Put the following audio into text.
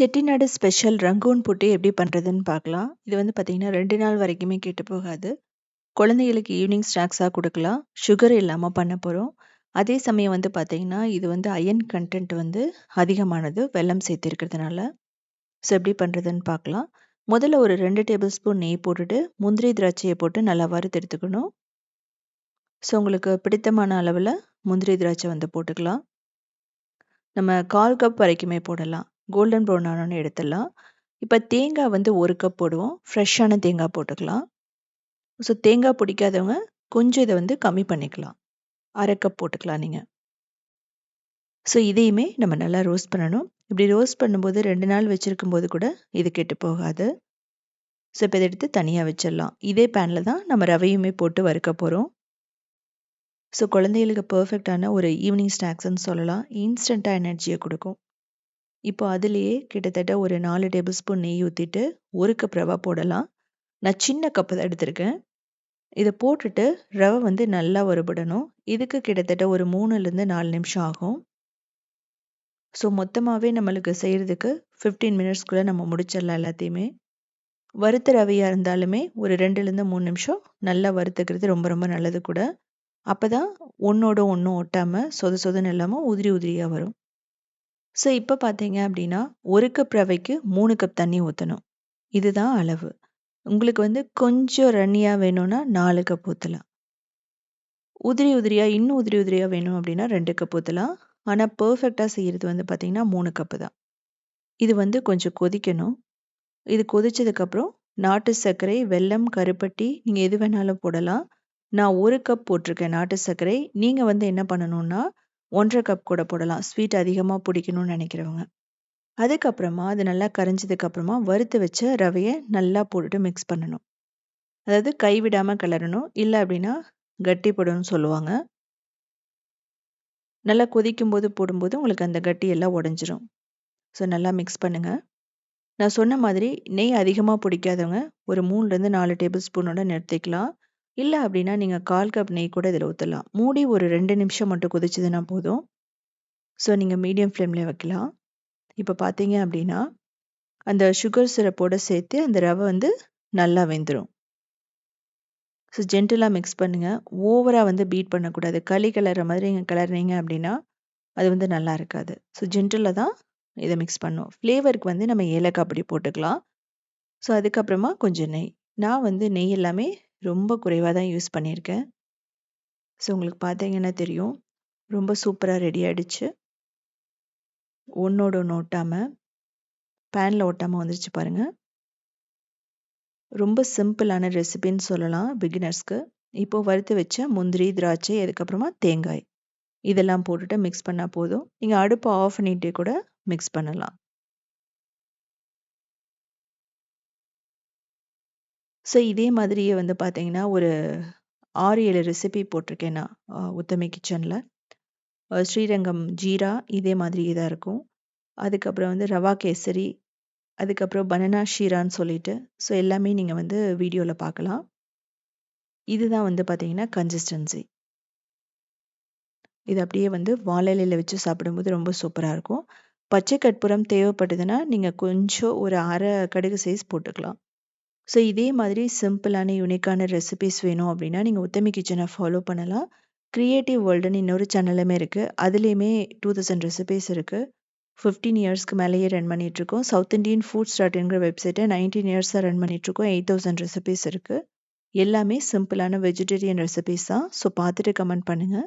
Chettinad special Rangoon புட்டு எப்படி பண்ணுறதுன்னு பார்க்கலாம். இது வந்து பார்த்திங்கன்னா ரெண்டு நாள் வரைக்குமே கெட்டு போகாது. குழந்தைகளுக்கு ஈவினிங் ஸ்நாக்ஸாக கொடுக்கலாம் சுகர் இல்லாமல் பண்ண போகிறோம் அதே சமயம் வந்து பார்த்தீங்கன்னா, இது வந்து அயன் கண்டென்ட் வந்து அதிகமானது, வெல்லம் சேர்த்துருக்கிறதுனால ஸோ எப்படி பண்ணுறதுன்னு பார்க்கலாம். முதல்ல ஒரு ரெண்டு டேபிள் ஸ்பூன் நெய் போட்டுட்டு, முந்திரி, திராட்சையை போட்டு நல்லா வறுத்து எடுத்துக்கணும். ஸோ உங்களுக்கு பிடித்தமான அளவில் முந்திரி, திராட்சை வந்து போட்டுக்கலாம். நம்ம 1/4 கப் வரைக்குமே போடலாம். கோல்டன் ப்ரௌன் ஆனோனே எடுத்துடலாம். இப்போ தேங்காய் வந்து ஒரு கப் போடுவோம். ஃப்ரெஷ்ஷான தேங்காய் போட்டுக்கலாம். ஸோ தேங்காய் பிடிக்காதவங்க கொஞ்சம் இதை வந்து கம்மி பண்ணிக்கலாம். அரை கப் போட்டுக்கலாம் நீங்கள் ஸோ இதையுமே நம்ம நல்லா ரோஸ்ட் பண்ணணும். இப்படி ரோஸ்ட் பண்ணும்போது ரெண்டு நாள் வச்சிருக்கும்போது கூட இது கெட்டு போகாது. ஸோ இப்போ இதை எடுத்து தனியாக வச்சிடலாம். இதே பேனில் தான் நம்ம ரவையுமே போட்டு வறுக்க போகிறோம் ஸோ குழந்தைகளுக்கு பெர்ஃபெக்ட்டான ஒரு ஈவினிங் ஸ்நாக்ஸ்ன்னு சொல்லலாம். இன்ஸ்டண்ட்டாக எனர்ஜியை கொடுக்கும் இப்போ அதுலேயே கிட்டத்தட்ட ஒரு நாலு டேபிள் ஸ்பூன் நெய் ஊற்றிட்டு ஒரு கப் ரவா போடலாம். நான் சின்ன கப்பு தான் எடுத்திருக்கேன். இதை போட்டுட்டு ரவை வந்து நல்லா வறுபடணும். இதுக்கு கிட்டத்தட்ட ஒரு 3லேருந்து 4 நிமிஷம் ஆகும். ஸோ மொத்தமாகவே நம்மளுக்கு செய்கிறதுக்கு ஃபிஃப்டீன் மினிட்ஸ்குள்ளே நம்ம முடிச்சிடலாம் எல்லாத்தையுமே. வறுத்த ரவையாக இருந்தாலுமே ஒரு 2லேருந்து 3 நிமிஷம் நல்லா வறுத்துக்கிறது ரொம்ப ரொம்ப நல்லது கூட. அப்பதான் ஒன்றோட ஒன்றும் ஒட்டாமல் சொத சொதன்னு இல்லாமல் உதிரி உதிரியாக வரும். ஸோ இப்போ பார்த்தீங்க அப்படின்னா, ஒரு கப் ரவைக்கு மூணு கப் தண்ணி ஊத்தணும். இதுதான் அளவு. உங்களுக்கு வந்து கொஞ்சம் ரன்னியா வேணும்னா நாலு கப் ஊற்றலாம் உதிரி உதிரியா இன்னும் உதிரி உதிரியா வேணும் அப்படின்னா ரெண்டு கப் ஊற்றலாம் ஆனா பர்ஃபெக்டாக செய்கிறது வந்து பார்த்திங்கன்னா மூணு கப்பு தான். இது வந்து கொஞ்சம் கொதிக்கணும். இது கொதிச்சதுக்கப்புறம் நாட்டு சர்க்கரை, வெல்லம், கருப்பட்டி நீங்க எது வேணாலும் போடலாம். நான் ஒரு கப் போட்டிருக்கேன் நாட்டு சர்க்கரை. நீங்க வந்து என்ன பண்ணணும்னா 1 1/2 கப் கூட போடலாம். ஸ்வீட் அதிகமா பிடிக்கணும்னு நினைக்கிறவங்க. அதுக்கப்புறமா அது நல்லா கரைஞ்சதுக்கு அப்புறமா வறுத்து வச்ச ரவைய நல்லா போட்டுட்டு மிக்ஸ் பண்ணணும். அதாவது கைவிடாமல் கிளறணும். இல்ல அப்படின்னா கட்டிப்படும்னு சொல்லுவாங்க. நல்லா கொதிக்கும்போது போடும்போது உங்களுக்கு அந்த கட்டி எல்லாம் உடைஞ்சிரும். ஸோ நல்லா மிக்ஸ் பண்ணுங்க. நான் சொன்ன மாதிரி நெய் அதிகமா பிடிக்காதவங்க ஒரு 3லேருந்து 4 டேபிள் ஸ்பூனோட நிறுத்திக்கலாம். இல்லை அப்படின்னா நீங்கள் கால் கப் நெய் கூட இதில் ஊற்றலாம் மூடி ஒரு ரெண்டு நிமிஷம் மட்டும் கொதிச்சதுன்னா போதும். ஸோ நீங்கள் மீடியம் ஃப்ளேம்லேயே வைக்கலாம். இப்போ பார்த்தீங்க அப்படின்னா, அந்த சுகர் சிரப்போடு சேர்த்து அந்த ரவை வந்து நல்லா வெந்துடும் ஸோ ஜென்டலாக மிக்ஸ் பண்ணுங்கள் ஓவராக வந்து பீட் பண்ணக்கூடாது. களி கிளற மாதிரி நீங்கள் கிளறுனீங்க அப்படின்னா, அது வந்து நல்லா இருக்காது. ஸோ ஜென்டிலா தான் இதை மிக்ஸ் பண்ணும் ஃப்ளேவருக்கு வந்து நம்ம ஏலக்காய் அப்படி போட்டுக்கலாம். ஸோ அதுக்கப்புறமா கொஞ்சம் நெய். நான் வந்து நெய் எல்லாமே ரொம்ப குறைவாக தான் யூஸ் பண்ணியிருக்கேன். ஸோ உங்களுக்கு பார்த்தீங்கன்னா தெரியும். ரொம்ப சூப்பராக ரெடி ஆகிடுச்சு ஒன்றோட ஒன்று ஒட்டாமல் பேனில் ஒட்டாமல் வந்துருச்சு பாருங்கள் ரொம்ப சிம்பிளான ரெசிபின்னு சொல்லலாம் பிகினர்ஸ்க்கு. இப்போது வறுத்து வச்ச முந்திரி, திராட்சை அதுக்கப்புறமா தேங்காய். இதெல்லாம் போட்டுட்டு மிக்ஸ் பண்ணால் போதும். நீங்கள் அடுப்பை ஆஃப் பண்ணிகிட்டே கூட மிக்ஸ் பண்ணலாம். ஸோ இதே மாதிரியே வந்து பார்த்தீங்கன்னா, ஒரு 6, 7 ரெசிபி போட்டிருக்கேன் நான் உத்தமி கிச்சனில் ஸ்ரீரங்கம் ஜீரா இதே மாதிரியே தான் இருக்கும். அதுக்கப்புறம் வந்து ரவா கேசரி, அதுக்கப்புறம் பனனா ஷீரான்னு சொல்லிட்டு, ஸோ எல்லாமே நீங்கள் வந்து வீடியோவில் பார்க்கலாம். இதுதான் வந்து பார்த்தீங்கன்னா கன்சிஸ்டன்சி. இது அப்படியே வந்து வாழை வச்சு சாப்பிடும்போது ரொம்ப சூப்பராக இருக்கும். பச்சை கற்பூரம் தேவைப்பட்டதுன்னா நீங்கள் கொஞ்சம் ஒரு அரை கடுகு சைஸ் போட்டுக்கலாம். ஸோ இதே மாதிரி சிம்பிளான யூனிக்கான ரெசிபிஸ் வேணும் அப்படின்னா, நீங்கள் உத்தமி கிச்சனை ஃபாலோ பண்ணலாம். க்ரியேட்டிவ் வேர்ல்டுன்னு இன்னொரு சேனலுமே இருக்குது அதுலேயுமே டூ தௌசண்ட் ரெசிபீஸ் இருக்கு. 15 இயர்ஸ்க்கு மேலேயே ரன் பண்ணிகிட்ருக்கோம் சவுத் இண்டியன் ஃபுட்ஸ் டாட் இன்ங்கிற வெப்சைட்ட 19 இயர்ஸா ரன் பண்ணிட்டுருக்கோம். 8000 ரெசிபீஸ் இருக்குது எல்லாமே சிம்பிளான வெஜிடேரியன் ரெசிபீஸ் தான். ஸோ பார்த்துட்டு கமெண்ட் பண்ணுங்கள்